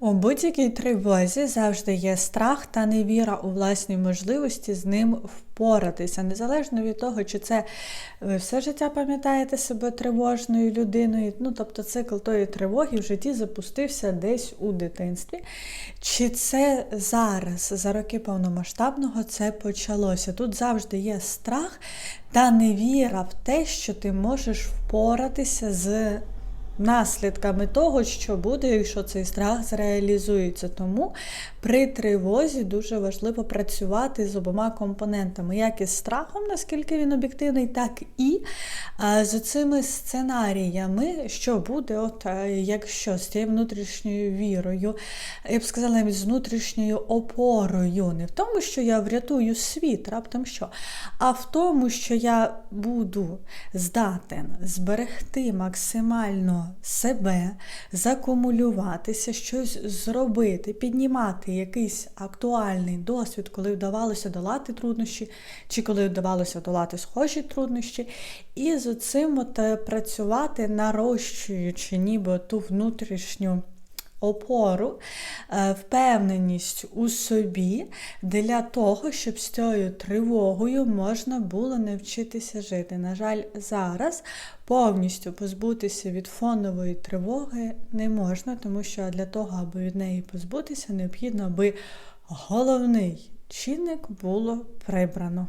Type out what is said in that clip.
У будь-якій тривозі завжди є страх та невіра у власні можливості з ним впоратися, незалежно від того, чи це ви все життя пам'ятаєте себе тривожною людиною. Ну, тобто цикл тої тривоги в житті запустився десь у дитинстві. Чи це зараз, за роки повномасштабного, це почалося? Тут завжди є страх та невіра в те, що ти можеш впоратися з наслідками того, що буде, якщо цей страх зреалізується. Тому при тривозі дуже важливо працювати з обома компонентами, як із страхом, наскільки він об'єктивний, так і з цими сценаріями, що буде, от а, якщо з цією внутрішньою вірою, я б сказала, навіть з внутрішньою опорою, не в тому, що я врятую світ, раптом що, а в тому, що я буду здатен зберегти максимально себе, закумулюватися, щось зробити, піднімати якийсь актуальний досвід, коли вдавалося долати труднощі, чи коли вдавалося долати схожі труднощі, і з цим от е, працювати, нарощуючи ніби ту внутрішню. Опору, е, впевненість у собі для того, щоб з цією тривогою можна було навчитися жити. На жаль, зараз повністю позбутися від фонової тривоги не можна, тому що для того, аби від неї позбутися, необхідно, аби головний чинник було прибрано.